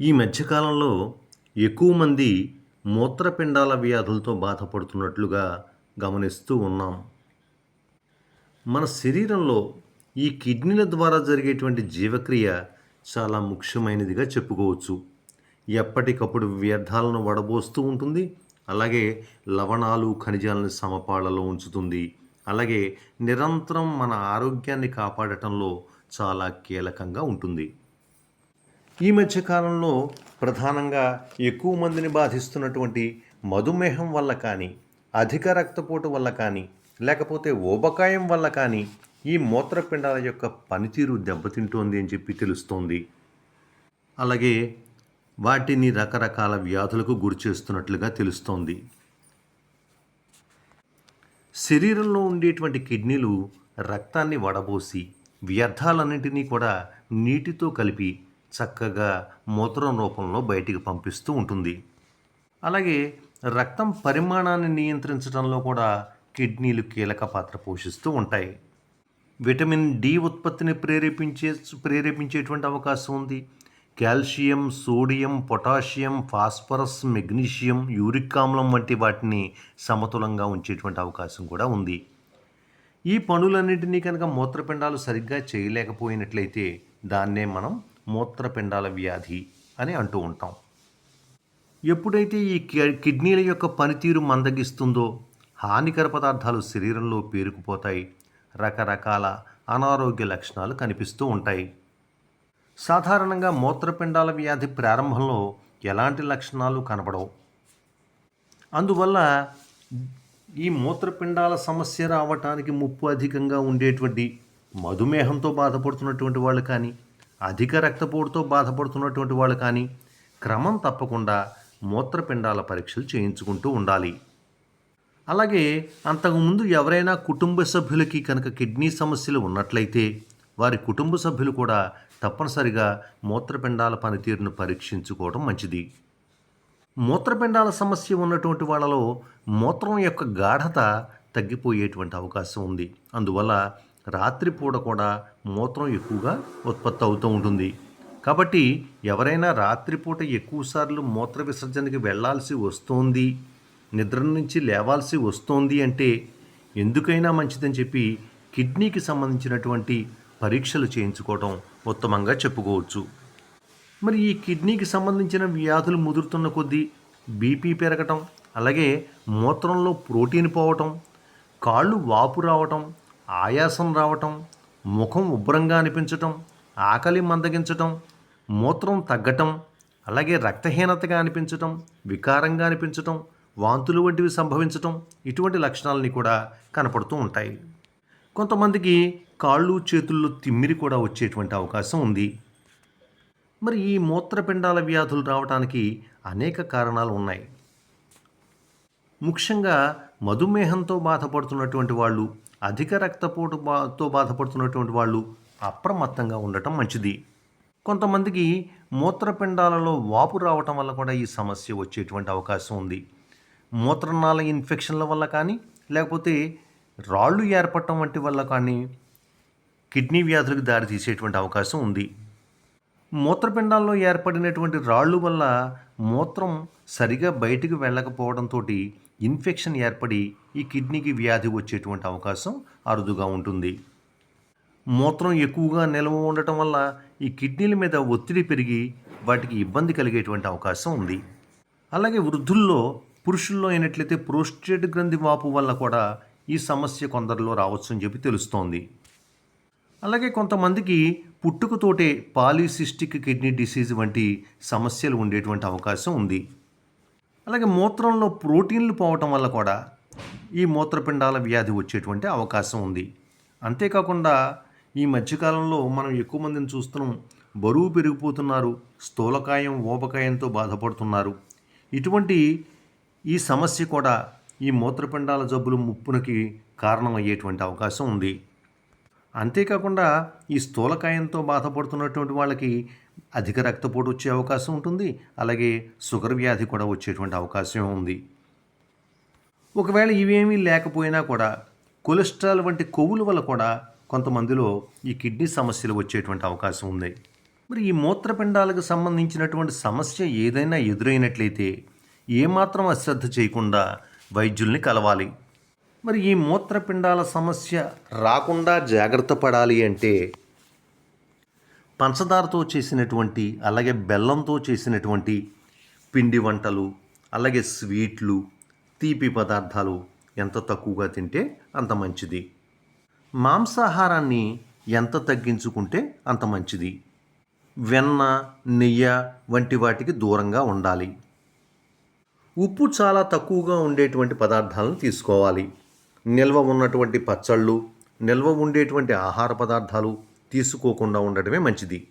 ఈ మధ్యకాలంలో ఎక్కువ మంది మూత్రపిండాల వ్యాధులతో బాధపడుతున్నట్లుగా గమనిస్తూ ఉన్నాం. మన శరీరంలో ఈ కిడ్నీల ద్వారా జరిగేటువంటి జీవక్రియ చాలా ముఖ్యమైనదిగా చెప్పుకోవచ్చు. ఎప్పటికప్పుడు వ్యర్థాలను వడబోస్తూ ఉంటుంది. అలాగే లవణాలు ఖనిజాలను సమపాళలో ఉంచుతుంది. అలాగే నిరంతరం మన ఆరోగ్యాన్ని కాపాడటంలో చాలా కీలకంగా ఉంటుంది. ఈ మధ్యకాలంలో ప్రధానంగా ఎక్కువ మందిని బాధిస్తున్నటువంటి మధుమేహం వల్ల కానీ అధిక రక్తపోటు వల్ల కానీ లేకపోతే ఊబకాయం వల్ల కానీ ఈ మూత్రపిండాల యొక్క పనితీరు దెబ్బతింటోంది అని చెప్పి తెలుస్తోంది. అలాగే వాటిని రకరకాల వ్యాధులకు గురి చేస్తున్నట్లుగా తెలుస్తోంది. శరీరంలో ఉండేటువంటి కిడ్నీలు రక్తాన్ని వడబోసి వ్యర్థాలన్నింటినీ కూడా నీటితో కలిపి చక్కగా మూత్రం రూపంలో బయటికి పంపిస్తూ ఉంటుంది. అలాగే రక్తం పరిమాణాన్ని నియంత్రించడంలో కూడా కిడ్నీలు కీలక పాత్ర పోషిస్తూ ఉంటాయి. విటమిన్ డి ఉత్పత్తిని ప్రేరేపించే ప్రేరేపించేటువంటి అవకాశం ఉంది. Calcium sodium potassium phosphorus magnesium uric ఆమ్లం వంటి వాటిని సమతులంగా ఉంచేటువంటి అవకాశం కూడా ఉంది. ఈ పనులన్నింటినీ కనుక మూత్రపిండాలు సరిగ్గా చేయలేకపోయినట్లయితే దాన్నే మనం మూత్రపిండాల వ్యాధి అని అంటూ ఉంటాం. ఎప్పుడైతే ఈ కిడ్నీల యొక్క పనితీరు మందగిస్తుందో హానికర పదార్థాలు శరీరంలో పేరుకుపోతాయి. రకరకాల అనారోగ్య లక్షణాలు కనిపిస్తూ ఉంటాయి. సాధారణంగా మూత్రపిండాల వ్యాధి ప్రారంభంలో ఎలాంటి లక్షణాలు కనబడవు. అందువల్ల ఈ మూత్రపిండాల సమస్య రావటానికి ముప్పు అధికంగా ఉండేటువంటి మధుమేహంతో బాధపడుతున్నటువంటి వాళ్ళు కానీ అధిక రక్తపోటుతో బాధపడుతున్నటువంటి వాళ్ళు కానీ క్రమం తప్పకుండా మూత్రపిండాల పరీక్షలు చేయించుకుంటూ ఉండాలి. అలాగే అంతకుముందు ఎవరైనా కుటుంబ సభ్యులకి కనుక కిడ్నీ సమస్యలు ఉన్నట్లయితే వారి కుటుంబ సభ్యులు కూడా తప్పనిసరిగా మూత్రపిండాల పనితీరును పరీక్షించుకోవడం మంచిది. మూత్రపిండాల సమస్య ఉన్నటువంటి వాళ్ళలో మూత్రం యొక్క గాఢత తగ్గిపోయేటువంటి అవకాశం ఉంది. అందువల్ల రాత్రిపూట కూడా మూత్రం ఎక్కువగా ఉత్పత్తి అవుతూ ఉంటుంది. కాబట్టి ఎవరైనా రాత్రిపూట ఎక్కువసార్లు మూత్ర విసర్జనకి వెళ్ళాల్సి వస్తోంది నిద్ర నుంచి లేవాల్సి వస్తోంది అంటే ఎందుకైనా మంచిదని చెప్పి కిడ్నీకి సంబంధించినటువంటి పరీక్షలు చేయించుకోవడం ఉత్తమంగా చెప్పుకోవచ్చు. మరి ఈ కిడ్నీకి సంబంధించిన వ్యాధులు ముదురుతున్న కొద్దీ బీపీ పెరగటం అలాగే మూత్రంలో ప్రోటీన్ పోవటం కాళ్ళు వాపు రావటం ఆయాసం రావటం ముఖం ఉబ్బరంగా అనిపించటం ఆకలి మందగించటం మూత్రం తగ్గటం అలాగే రక్తహీనతగా అనిపించటం వికారంగా అనిపించటం వాంతులు వంటివి సంభవించటం ఇటువంటి లక్షణాలని కూడా కనపడుతూ ఉంటాయి. కొంతమందికి కాళ్ళు చేతుల్లో తిమ్మిరి కూడా వచ్చేటువంటి అవకాశం ఉంది. మరి ఈ మూత్రపిండాల వ్యాధులు రావడానికి అనేక కారణాలు ఉన్నాయి. ముఖ్యంగా మధుమేహంతో బాధపడుతున్నటువంటి వాళ్ళు అధిక రక్తపోటు బాతో బాధపడుతున్నటువంటి వాళ్ళు అప్రమత్తంగా ఉండటం మంచిది. కొంతమందికి మూత్రపిండాలలో వాపు రావటం వల్ల కూడా ఈ సమస్య వచ్చేటువంటి అవకాశం ఉంది. మూత్రనాళ ఇన్ఫెక్షన్ల వల్ల కానీ లేకపోతే రాళ్ళు ఏర్పడటం వంటి వల్ల కానీ కిడ్నీ వ్యాధులకు దారితీసేటువంటి అవకాశం ఉంది. మూత్రపిండాల్లో ఏర్పడినటువంటి రాళ్ళు వల్ల మూత్రం సరిగా బయటికి వెళ్ళకపోవడంతో ఇన్ఫెక్షన్ ఏర్పడి ఈ కిడ్నీకి వ్యాధి వచ్చేటువంటి అవకాశం అరుదుగా ఉంటుంది. మూత్రం ఎక్కువగా నిల్వ ఉండటం వల్ల ఈ కిడ్నీల మీద ఒత్తిడి పెరిగి వాటికి ఇబ్బంది కలిగేటువంటి అవకాశం ఉంది. అలాగే వృద్ధుల్లో పురుషుల్లో అయినట్లయితే ప్రోస్టేట్ గ్రంథి వాపు వల్ల కూడా ఈ సమస్య కొందరిలో రావచ్చు అని చెప్పి తెలుస్తోంది. అలాగే కొంతమందికి పుట్టుకతోటే పాలిసిస్టిక్ కిడ్నీ డిసీజ్ వంటి సమస్యలు ఉండేటువంటి అవకాశం ఉంది. అలాగే మూత్రంలో ప్రోటీన్లు పోవటం వల్ల కూడా ఈ మూత్రపిండాల వ్యాధి వచ్చేటువంటి అవకాశం ఉంది. అంతేకాకుండా ఈ మధ్యకాలంలో మనం ఎక్కువ మందిని చూస్తున్నాం. బరువు పెరిగిపోతున్నారు స్థూలకాయం ఊబకాయంతో బాధపడుతున్నారు. ఇటువంటి ఈ సమస్య కూడా ఈ మూత్రపిండాల జబ్బులు ముప్పునకి కారణమయ్యేటువంటి అవకాశం ఉంది. అంతేకాకుండా ఈ స్థూలకాయంతో బాధపడుతున్నటువంటి వాళ్ళకి అధిక రక్తపోటు వచ్చే అవకాశం ఉంటుంది. అలాగే షుగర్ వ్యాధి కూడా వచ్చేటువంటి అవకాశం ఉంది. ఒకవేళ ఇవేమీ లేకపోయినా కూడా కొలెస్ట్రాల్ వంటి కొవ్వుల వల్ల కూడా కొంతమందిలో ఈ కిడ్నీ సమస్యలు వచ్చేటువంటి అవకాశం ఉంది. మరి ఈ మూత్రపిండాలకు సంబంధించినటువంటి సమస్య ఏదైనా ఎదురైనట్లయితే ఏమాత్రం అశ్రద్ధ చేయకుండా వైద్యుల్ని కలవాలి. మరి ఈ మూత్రపిండాల సమస్య రాకుండా జాగ్రత్త పడాలి అంటే పంచదారతో చేసినటువంటి అలాగే బెల్లంతో చేసినటువంటి పిండి వంటలు అలాగే స్వీట్లు తీపి పదార్థాలు ఎంత తక్కువగా తింటే అంత మంచిది. మాంసాహారాన్ని ఎంత తగ్గించుకుంటే అంత మంచిది. వెన్న నెయ్యి వంటి వాటికి దూరంగా ఉండాలి. ఉప్పు చాలా తక్కువగా ఉండేటువంటి పదార్థాలను తీసుకోవాలి. నిల్వ ఉన్నటువంటి పచ్చళ్ళు నిల్వ ఉండేటువంటి ఆహార పదార్థాలు తీసుకోకుండా ఉండటమే మంచిది.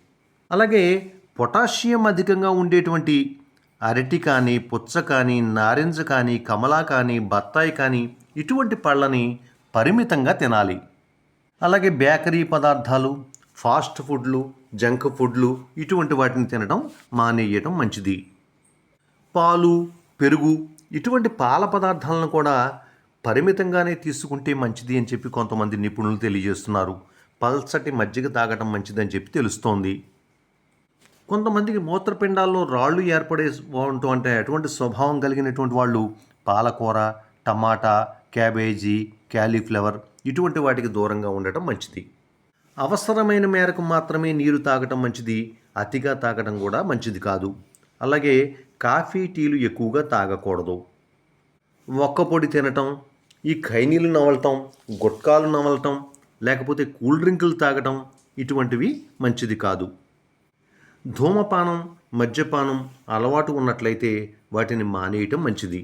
అలాగే పొటాషియం అధికంగా ఉండేటువంటి అరటి కానీ పుచ్చ కానీ నారింజ కానీ కమలా కానీ బత్తాయి కానీ ఇటువంటి పళ్ళని పరిమితంగా తినాలి. అలాగే బేకరీ పదార్థాలు ఫాస్ట్ ఫుడ్లు జంక్ ఫుడ్లు ఇటువంటి వాటిని తినడం మానేయటం మంచిది. పాలు పెరుగు ఇటువంటి పాల పదార్థాలను కూడా పరిమితంగానే తీసుకుంటే మంచిది అని చెప్పి కొంతమంది నిపుణులు తెలియజేస్తున్నారు. పల్చటి మజ్జిగ తాగటం మంచిదని చెప్పి తెలుస్తోంది. కొంతమందికి మూత్రపిండాల్లో రాళ్ళు ఏర్పడే అంటే అటువంటి స్వభావం కలిగినటువంటి వాళ్ళు పాలకూర టమాటా క్యాబేజీ క్యాలీఫ్లవర్ ఇటువంటి వాటికి దూరంగా ఉండటం మంచిది. అవసరమైన మేరకు మాత్రమే నీరు తాగటం మంచిది అతిగా తాగటం కూడా మంచిది కాదు. అలాగే కాఫీ టీలు ఎక్కువగా తాగకూడదు. ఒక్క పొడి తినటం ఈ ఖైనీలు నవలటం గుట్కాలు నవలటం లేకపోతే కూల్ డ్రింకులు తాగటం ఇటువంటివి మంచిది కాదు. ధూమపానం మద్యపానం అలవాటు ఉన్నట్లయితే వాటిని మానేయటం మంచిది.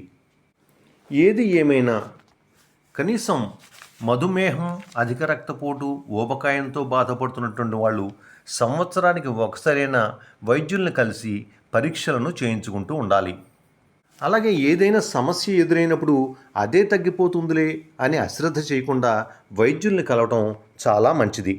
ఏది ఏమైనా కనీసం మధుమేహం అధిక రక్తపోటు ఊబకాయంతో బాధపడుతున్నటువంటి వాళ్ళు సంవత్సరానికి ఒకసారైనా వైద్యుల్ని కలిసి పరీక్షలను చేయించుకుంటూ ఉండాలి. అలాగే ఏదైనా సమస్య ఎదురైనప్పుడు అదే తగ్గిపోతుందిలే అని అశ్రద్ధ చేయకుండా వైద్యుల్ని కలవటం చాలా మంచిది.